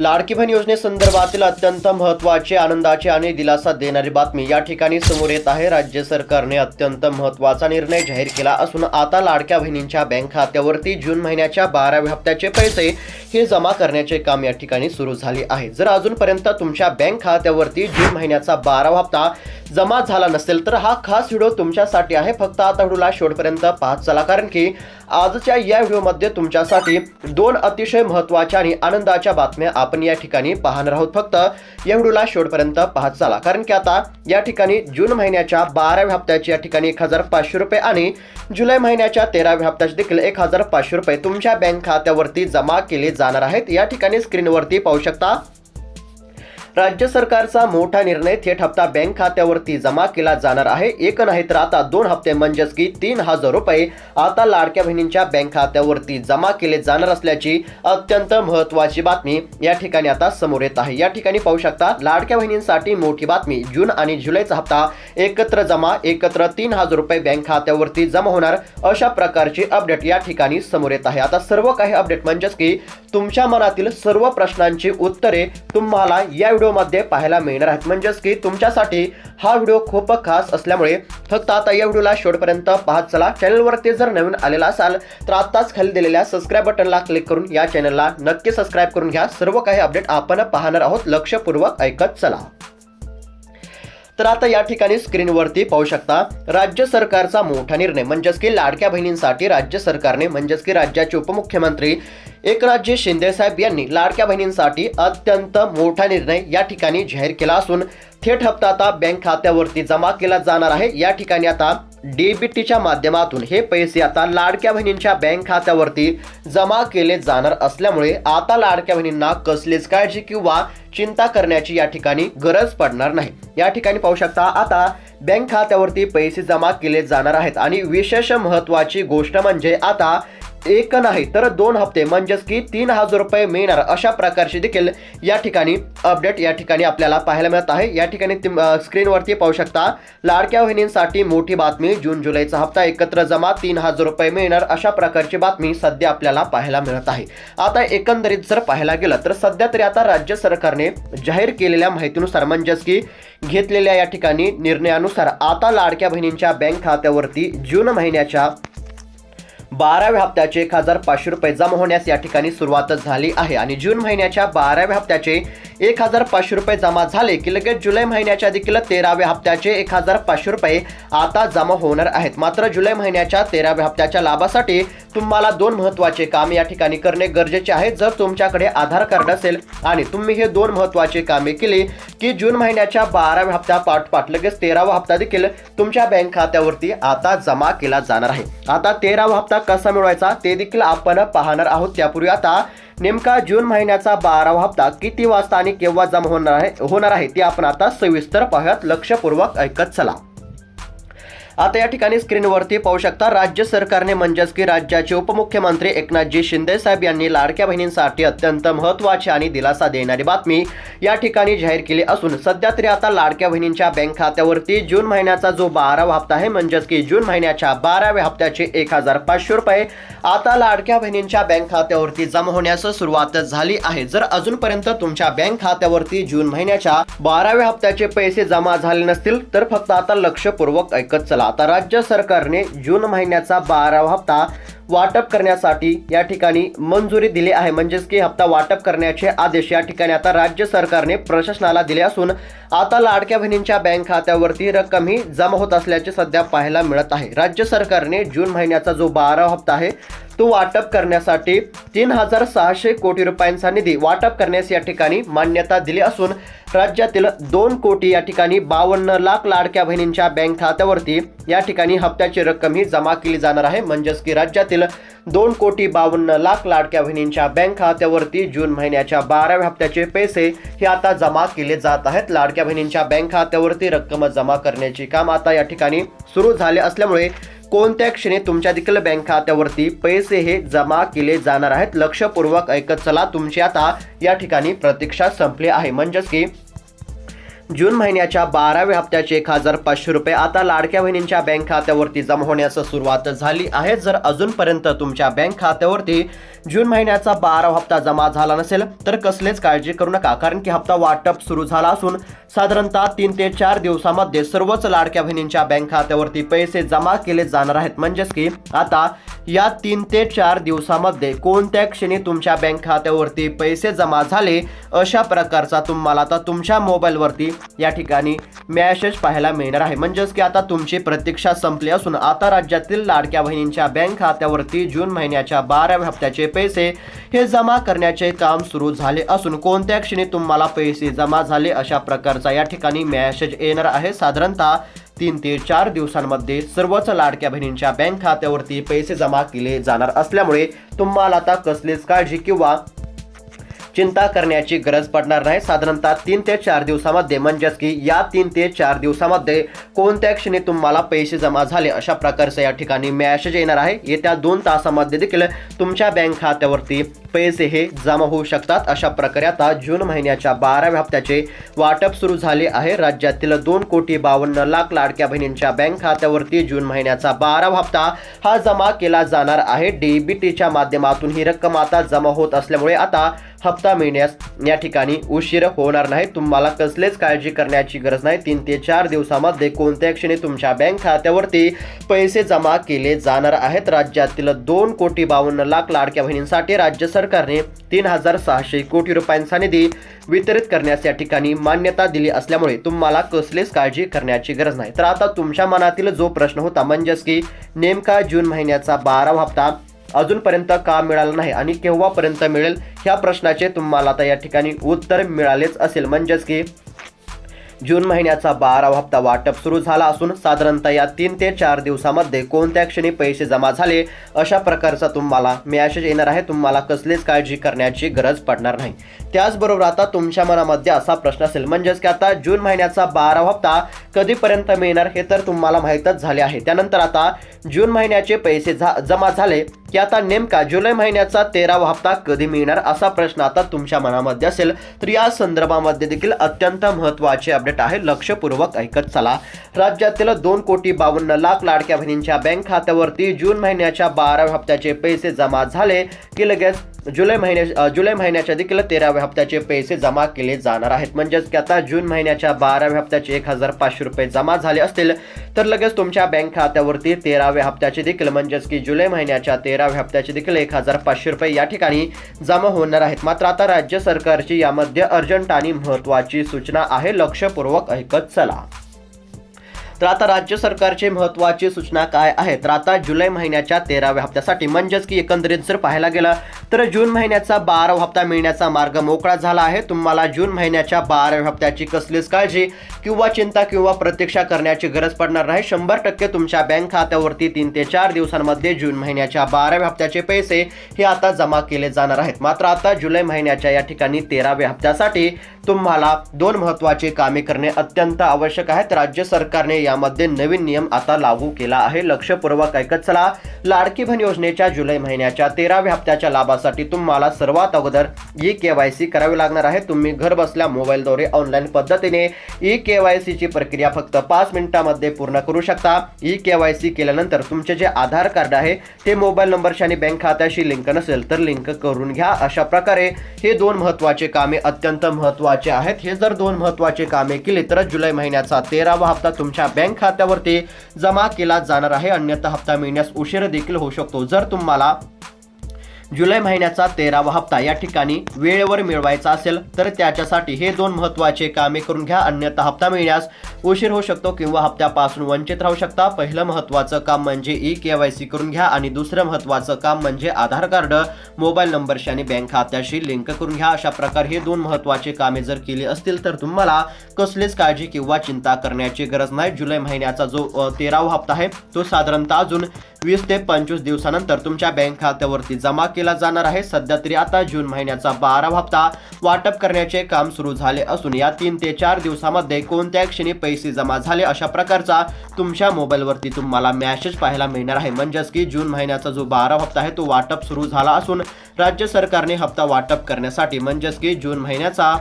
लाडकी बहीण योजनेसंदर्भातील अत्यंत महत्त्वाचे आनंदाची आणि दिलासा देणारी बातमी या ठिकाणी समोर येत आहे. राज्य सरकारने अत्यंत महत्त्वाचा निर्णय जाहीर केला असून आता लाडक्या बहिणींच्या बँक खात्यावरती जून महिन्याच्या बाराव्या हप्त्याचे पैसे हे जमा करण्याचे काम या ठिकाणी सुरू झाले आहे. जर अजूनपर्यंत तुमच्या बँक खात्यावरती जून महिन्याचा बारावा हप्ता जमा झाला नसेल तर हा खास व्हिडिओ तुमच्यासाठी आहे. फक्त आता व्हिडिओला शेवटपर्यंत पाहत चला कारण की आजच्या या व्हिडिओमध्ये तुमच्यासाठी दोन अतिशय महत्त्वाच्या आणि आनंदाच्या बातम्या आपण आपण या ठिकाणी पाहणार आहोत. फक्त या व्हिडिओला शेवटपर्यंत पाहत चाला. कारण की आता या ठिकाणी जून महिन्याच्या बाराव्या हप्त्याची या ठिकाणी एक हजार पाचशे रुपये आणि जुलै महिन्याच्या तेराव्या हप्त्याचे देखील एक हजार पाचशे रुपये तुमच्या बँक खात्यावरती जमा केले जाणार आहेत. या ठिकाणी स्क्रीनवरती पाहू शकता राज्य सरकारचा मोठा निर्णय थेट हप्ता बँक खात्यावरती जमा केला जाणार आहे. एक नाही तर आता दोन हप्ते म्हणजेच की तीन हजार रुपये आता लाडक्या बहिणींच्या बँक खात्यावरती जमा केले जाणार असल्याची अत्यंत महत्वाची बातमी या ठिकाणी आता समोर येत आहे. या ठिकाणी पाहू शकता लाडक्या बहिणींसाठी मोठी बातमी. जून आणि जुलैचा हप्ता एकत्र जमा एकत्र तीन हजार रुपये बँक खात्यावरती जमा होणार अशा प्रकारची अपडेट या ठिकाणी समोर येत आहे. आता सर्व काही अपडेट म्हणजेच की तुमच्या मनातील सर्व प्रश्नांची उत्तरे तुम्हाला या व्हिडिओमध्ये पाहायला मिळणार आहेत. म्हणजेच की तुमच्यासाठी हा व्हिडिओ खूप खास असल्यामुळे फक्त आता या व्हिडिओला शेवटपर्यंत पाहत चला. चॅनलवरती जर नवीन आलेला असाल तर आत्ताच खाली दिलेल्या सबस्क्राईब बटनला क्लिक करून या चॅनलला नक्की सबस्क्राईब करून घ्या. सर्व काही अपडेट आपण पाहणार आहोत. लक्षपूर्वक ऐकत चला. तर आता या ठिकाणी स्क्रीनवरती पाहू शकता राज्य सरकारचा मोठा निर्णय म्हणजेच की लाडक्या बहिणींसाठी राज्य सरकारने म्हणजेच की राज्याचे उपमुख्यमंत्री एकनाथजी शिंदे साहेब यांनी लाडक्या बहिणींसाठी अत्यंत मोठा निर्णय या ठिकाणी जाहीर केला असून थेट हप्ता आता बँक खात्यावरती जमा केला जाणार आहे. या ठिकाणी आता डीबीटीच्या माध्यमातून हे पैसे आता लाडक्या बहिणींच्या बँक खात्यावरती जमा केले जाणार असल्यामुळे आता लाडक्या बहिणींना कसलीच काळजी किंवा चिंता करण्याची या ठिकाणी गरज पडणार नाही. या ठिकाणी पाहू शकता आता बँक खात्यावरती पैसे जमा केले जाणार आहेत आणि विशेष महत्वाची गोष्ट म्हणजे आता एक नाही तर दोन हप्ते म्हणजेच की तीन हजार रुपये मिळणार अशा प्रकारची देखील या ठिकाणी अपडेट या ठिकाणी आपल्याला पाहायला मिळत आहे. या ठिकाणी स्क्रीनवरती पाहू शकता लाडक्या वहिनींसाठी मोठी बातमी जून जुलैचा हप्ता एकत्र जमा तीन हजार रुपये मिळणार अशा प्रकारची बातमी सध्या आपल्याला पाहायला मिळत आहे. आता एकंदरीत जर पाहायला गेलं तर सध्या तरी आता राज्य सरकारने जाहीर केलेल्या माहितीनुसार म्हणजेच की घेतलेल्या या ठिकाणी निर्णयानुसार आता लाडक्या बहिणींच्या बँक खात्यावरती जून महिन्याच्या बाराव्या हप्त्याचे एक हजार पाचशे रुपये जमा होण्यास या ठिकाणी सुरुवात झाली आहे. आणि जून महिन्याच्या बाराव्या हप्त्याचे एक हजार पाचशे रुपये जमा झाले की लगेच जुलै महिन्याच्या देखील तेराव्या हप्त्याचे एक हजार पाचशे रुपये आता जमा होणार आहेत. मात्र जुलै महिन्याच्या तेराव्या हप्त्याच्या लाभासाठी तुम्हाला दोन महत्त्वाचे काम या ठिकाणी करणे गरजेचे आहे. जर तुमच्याकडे आधार कार्ड असेल आणि तुम्ही हे दोन महत्त्वाचे कामे केली की जून महिन्याच्या बाराव्या हप्त्या पाठपाठ लगेच तेरावा हप्ता देखील तुमच्या बँक खात्यावरती आता जमा केला जाणार आहे. आता तेरावा हप्ता कसा मिळवायचा ते देखील आपण पाहणार आहोत. त्यापूर्वी आता नेमका जून महिन्याचा बारावा हप्ता किती वाजता आणि केव्हा जमा होणार आहे होणार आहे ते आपण आता सविस्तर पाहूयात. लक्षपूर्वक ऐकत चला. आता या ठिकाणी स्क्रीनवरती पाहू शकता राज्य सरकारने म्हणजेच की राज्याचे उपमुख्यमंत्री एकनाथजी शिंदे साहेब यांनी लाडक्या बहिणींसाठी अत्यंत महत्त्वाची आणि दिलासा देणारी बातमी या ठिकाणी जाहीर केली असून सध्या तरी आता लाडक्या बहिणींच्या बँक खात्यावरती जून महिन्याचा जो बारावा हप्ता आहे म्हणजेच की जून महिन्याच्या बाराव्या हप्त्याचे एक हजार पाचशे रुपये आता लाडक्या बहिणींच्या बँक खात्यावरती जमा होण्यास सुरुवात झाली आहे. जर अजूनपर्यंत तुमच्या बँक खात्यावरती जून महिन्याच्या बाराव्या हप्त्याचे पैसे जमा झाले नसतील तर फक्त आता लक्षपूर्वक ऐकत चला. आता राज्य सरकारने जून महिन्याचा बारावा हप्ता वाटप करण्यासाठी या ठिकाणी मंजुरी दिली आहे. म्हणजेच की हप्ता वाटप करण्याचे आदेश या ठिकाणी आता राज्य सरकारने प्रशासनाला दिले असून आता लाडक्या बहिणींच्या बँक खात्यावरती रक्कम ही जमा होत असल्याचे सध्या पाहायला मिळत आहे. राज्य सरकारने जून महिन्याचा जो बारावा हप्ता आहे तो वाटप करण्यासाठी तीन हजार सहाशे कोटी रुपयांचा निधी वाटप करण्यास या ठिकाणी मान्यता दिली असून राज्यातील दोन कोटी या ठिकाणी बावन्न लाख लाडक्या बहिणींच्या बँक खात्यावरती या ठिकाणी हप्त्याची रक्कम ही जमा केली जाणार आहे. म्हणजेच की राज्यातील दोन कोटी बावन्न लाख लाडक्या बहिणींच्या बँक खात्यावरती जून महिन्याच्या बाराव्या हप्त्याचे पैसे हे आता जमा केले जात आहेत. लाडक्या बहिणींच्या बँक खात्यावरती रक्कम जमा करण्याचे काम आता या ठिकाणी सुरू झाले असल्यामुळे कोणत्या क्षणी तुमच्या देखील बँक खात्यावरती पैसे हे जमा केले जाणार आहेत? लक्षपूर्वक ऐकत चला. तुमची आता या ठिकाणी प्रतीक्षा संपली आहे. म्हणजेच की जून महिन्याच्या बाराव्या हप्त्याचे एक हजार पाचशे रुपये आता लाडक्या बहिणींच्या बँक खात्यावरती जमा होण्यास सुरुवात झाली आहे. जर अजूनपर्यंत तुमच्या बँक खात्यावरती जून महिन्याचा बारावा हप्ता जमा झाला नसेल तर कसलेच काळजी करू नका कारण की हप्ता वाटप सुरू झाला असून साधारणतः तीन ते चार दिवसामध्ये सर्वच लाडक्या बहिणींच्या बँक खात्यावरती पैसे जमा केले जाणार आहेत. म्हणजेच की आता या तीन ते चार दिवसामध्ये कोणत्या क्षणी तुमच्या बँक खात्यावरती पैसे जमा झाले अशा प्रकारचा तुम्हाला आता तुमच्या मोबाईलवरती या ठिकाणी मॅसेज पाहायला मिळणार आहे. म्हणजेच की आता तुमची प्रतीक्षा संपली असून आता राज्यातील लाडक्या बहिणींच्या बँक खात्यावरती जून महिन्याच्या बाराव्या हप्त्याचे पैसे हे जमा करण्याचे काम सुरू झाले असून कोणत्या क्षणी तुम्हाला पैसे जमा झाले अशा प्रकारचा या ठिकाणी मॅसेज येणार आहे. साधारणतः तीन ते चार दिवसांमध्ये सर्वच लाडक्या बहिणींच्या बँक खात्यावरती पैसे जमा केले जाणार असल्यामुळे तुम्हाला आता कसलीच काळजी किंवा चिंता करण्याची गरज पडणार नाही. साधारणतः तीन ते चार दिवसामध्ये म्हणजेच की या तीन ते चार दिवसामध्ये कोणत्या क्षणी तुम्हाला पैसे जमा झाले? अशा प्रकारचं या ठिकाणी मॅसेज येणार आहे. येत्या दोन तासामध्ये देखील तुमच्या बँक खात्यावरती पैसे हे जमा होऊ शकतात. अशा प्रकारे आता जून महिन्याच्या बाराव्या हप्त्याचे वाटप सुरू झाले आहे. राज्यातील दोन कोटी बावन्न लाख लाडक्या बहिणींच्या बँक खात्यावरती जून महिन्याचा बारावा हप्ता हा जमा केला जाणार आहे. डीबीटीच्या माध्यमातून ही रक्कम आता जमा होत असल्यामुळे आता हप्ता मिळण्यास या ठिकाणी उशीर होणार नाही. तुम्हाला कसलेच काळजी करण्याची गरज नाही. तीन ते चार दिवसामध्ये कोणत्या क्षणी तुमच्या बँक खात्यावरती पैसे जमा केले जाणार आहेत. राज्यातील दोन कोटी बावन्न लाख लाडक्या बहिणींसाठी राज्य सरकारने तीन हजार सहाशे कोटी रुपयांचा निधी वितरित करण्यास या ठिकाणी मान्यता दिली असल्यामुळे तुम्हाला कसलीच काळजी करण्याची गरज नाही. तर आता तुमच्या मनातील जो प्रश्न होता म्हणजेच की नेमका जून महिन्याचा बारावा हप्ता अजूनपर्यंत का मिळालं नाही आणि केव्हापर्यंत मिळेल ह्या प्रश्नाचे तुम्हाला आता या ठिकाणी उत्तर मिळालेच असेल. म्हणजेच की जून महिन्याचा बारावा हप्ता वाटप सुरू झाला असून साधारणतः या तीन ते चार दिवसामध्ये कोणत्या क्षणी पैसे जमा झाले अशा प्रकारचा तुम्हाला मॅसेज येणार आहे. तुम्हाला कसलीच काळजी करण्याची गरज पडणार नाही. त्याचबरोबर आता तुमच्या मनामध्ये असा प्रश्न असेल म्हणजेच की आता जून महिन्याचा बारावा हप्ता कधीपर्यंत मिळणार हे तर तुम्हाला माहीतच झाले आहे. त्यानंतर आता जून महिन्याचे पैसे झा जमा झाले. की आता नेमका जुलै महिन्याचा तेरावा हप्ता कधी मिळणार असा प्रश्न आता तुमच्या मनामध्ये असेल तर या संदर्भामध्ये देखील अत्यंत महत्त्वाचे अपडेट आहे. लक्षपूर्वक ऐकत चला. राज्यातील दोन कोटी बावन्न लाख लाडक्या बहिणींच्या बँक खात्यावरती जून महिन्याच्या बाराव्या हप्त्याचे पैसे जमा झाले की लगेच जुलै महिन्या जुलै महिन्याच्या देखील तेराव्या हप्त्याचे पैसे जमा केले जाणार आहेत. म्हणजेच की आता जून महिन्याच्या बाराव्या हप्त्याचे एक हजार पाचशे रुपये जमा झाले असतील. तर लगेच तुमच्या बँक खात्यावरती तेराव्या हप्त्याचे देखील म्हणजेच की जुलै महिन्याच्या तेराव्या हप्त्याचे देखील एक हजार पाचशे रुपये या ठिकाणी जमा होणार आहेत. मात्र आता राज्य सरकारची यामध्ये अर्जंट आणि महत्त्वाची सूचना आहे. लक्षपूर्वक ऐकत चला. तर आता राज्य सरकारची महत्त्वाची सूचना काय आहे तर आता जुलै महिन्याच्या तेराव्या हप्त्यासाठी म्हणजेच की एकंदरीत जर पाहायला गेलं तर जून महिन्याचा बारावा हप्ता मिळण्याचा मार्ग मोकळा झाला आहे. तुम्हाला जून महिन्याच्या बाराव्या हप्त्याची कसलीच काळजी किंवा चिंता किंवा प्रतीक्षा करण्याची गरज पडणार नाही. शंभर टक्के तुमच्या बँक खात्यावरती तीन ते चार दिवसांमध्ये जून महिन्याच्या बाराव्या हप्त्याचे पैसे हे आता जमा केले जाणार आहेत. मात्र आता जुलै महिन्याच्या या ठिकाणी तेराव्या हप्त्यासाठी तुम्हाला दोन महत्त्वाचे कामे करणे अत्यंत आवश्यक आहेत. राज्य सरकारने यामध्ये नवीन नियम आता लागू केला आहे. लक्षपूर्वक ऐकत चला. लाडकी बहीण योजनेच्या जुलै महिन्याच्या तेराव्या हप्त्याच्या लाभासाठी तुम्हाला सर्वात अगोदर ई के वाय सी करावी लागणार आहे. तुम्ही घर बसल्या मोबाईलद्वारे ऑनलाईन पद्धतीने ई के वाय सीची प्रक्रिया फक्त पाच मिनिटांमध्ये पूर्ण करू शकता. ई के वाय सी केल्यानंतर तुमचे जे आधार कार्ड आहे ते मोबाईल नंबरशी आणि बँक खात्याशी लिंक नसेल तर लिंक करून घ्या. अशा प्रकारे हे दोन महत्त्वाचे कामे अत्यंत महत्त्वाचे आहेत. हे जर दोन महत्त्वाचे कामे केली तर जुलै महिन्याचा तेरावा हप्ता तुमच्या बँक खात्यावरती जमा केला जाणार आहे. अन्यथा हप्ता मिळण्यास उशीर देखील होऊ शकतो. जर तुम्हाला जुलै महिन्याचा तेरावा हप्ता. या ठिकाणी वेळेवर मिळवायचा असेल तर त्याच्यासाठी हे दोन महत्त्वाचे कामे करून घ्या. अन्यथा हप्ता मिळण्यास उशीर होऊ शकतो किंवा हप्त्यापासून वंचित राहू शकता. पहिलं महत्त्वाचं काम म्हणजे ई के वाय सी करून घ्या आणि दुसरं महत्त्वाचं काम म्हणजे आधार कार्ड मोबाईल नंबरशी आणि बँक खात्याशी लिंक करून घ्या. अशा प्रकारे हे दोन महत्त्वाचे कामे जर केली असतील तर तुम्हाला कसलीच काळजी किंवा चिंता करण्याची गरज नाही. जुलै महिन्याचा जो तेरावा हप्ता आहे तो साधारणतः अजून वीस ते पंचवीस दिवसानंतर तुमच्या बँक खात्यावरती जमा केला केला जाणार आहे. सध्या तरी आता जून महिन्याचा बारावा हप्ता वाटप करण्याचे काम सुरू झाले असून या तीन ते चार दिवसामध्ये कोणत्या क्षणी पैसे जमा झाले अशा प्रकारचा तुमच्या मोबाईलवरती तुम्हाला मॅसेज पाहायला मिळणार आहे. म्हणजेच की जून महिन्याचा जो बारावा हप्ता आहे तो वाटप सुरू झाला असून राज्य सरकारने हप्ता वाटप करण्यासाठी म्हणजेच की जून महिन्याचा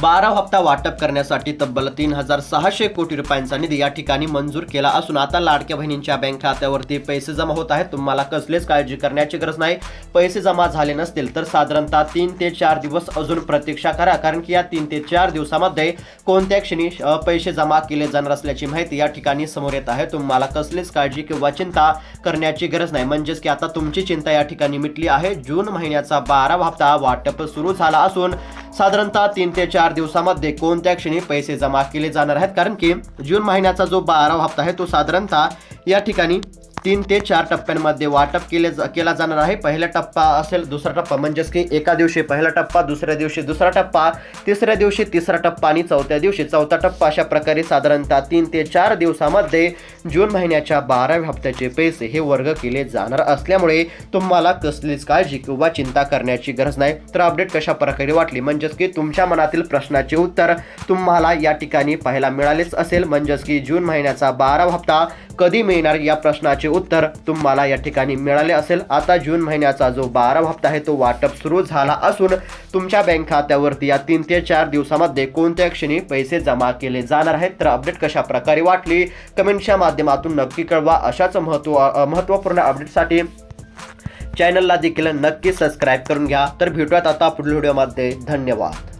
बारा हप्ता वाटप करण्यासाठी तब्बल तीन हजार सहाशे कोटी रुपयांचा निधी या ठिकाणी मंजूर केला असून आता लाडक्या बहिणींच्या बँक खात्यावरती पैसे जमा होत आहेत. तुम्हाला कसलीच काळजी करण्याची गरज नाही. पैसे जमा झाले नसतील तर साधारणतः तीन ते चार दिवस अजून प्रतीक्षा करा कारण की या तीन ते चार दिवसामध्ये कोणत्या क्षणी पैसे जमा केले जाणार असल्याची माहिती या ठिकाणी समोर येत आहे. तुम्हाला कसलीच काळजी किंवा चिंता करण्याची गरज नाही. म्हणजेच की आता तुमची चिंता या ठिकाणी मिटली आहे. जून महिन्याचा बारा हप्ता वाटप सुरू झाला असून साधारणतः तीन ते चार दिवसामध्ये कोणत्या क्षणी पैसे जमा केले जाणार आहेत? कारण की जून महिन्याचा जो बारावा हप्ता आहे तो साधारणतः या ठिकाणी तीन ते चार टप्प्यांमध्ये वाटप केले जा- केला जाणार आहे. पहिला टप्पा असेल दुसरा टप्पा म्हणजेच की एका दिवशी पहिला टप्पा दुसऱ्या दिवशी दुसरा टप्पा तिसऱ्या दिवशी तिसरा टप्पा आणि चौथ्या दिवशी चौथा टप्पा अशा प्रकारे साधारणतः तीन ते चार दिवसामध्ये जून महिन्याच्या बाराव्या हप्त्याचे पैसे हे वर्ग केले जाणार असल्यामुळे तुम्हाला कसलीच काळजी किंवा चिंता करण्याची गरज नाही. तर अपडेट कशा प्रकारे वाटली? म्हणजेच की तुमच्या मनातील प्रश्नाचे उत्तर तुम्हाला या ठिकाणी पाहायला मिळालेच असेल. म्हणजेच की जून महिन्याचा बारावा हप्ता कधी मिळणार या प्रश्नाचे उत्तर तुम्हाला या ठिकाणी मिळाले असेल. आता जून महिन्याचा जो बारा हप्ता आहे तो वाटप सुरू झाला असून तुमच्या बँक खात्यावरती या तीन ते चार दिवसामध्ये कोणत्या क्षणी पैसे जमा केले जाणार आहेत. तर अपडेट कशा प्रकारे वाटली? कमेंटच्या माध्यमातून नक्की कळवा. अशाच महत्त्व महत्त्वपूर्ण अपडेटसाठी चॅनलला देखील नक्की सबस्क्राईब करून घ्या. तर भेटूयात आता पुढील व्हिडिओमध्ये. धन्यवाद.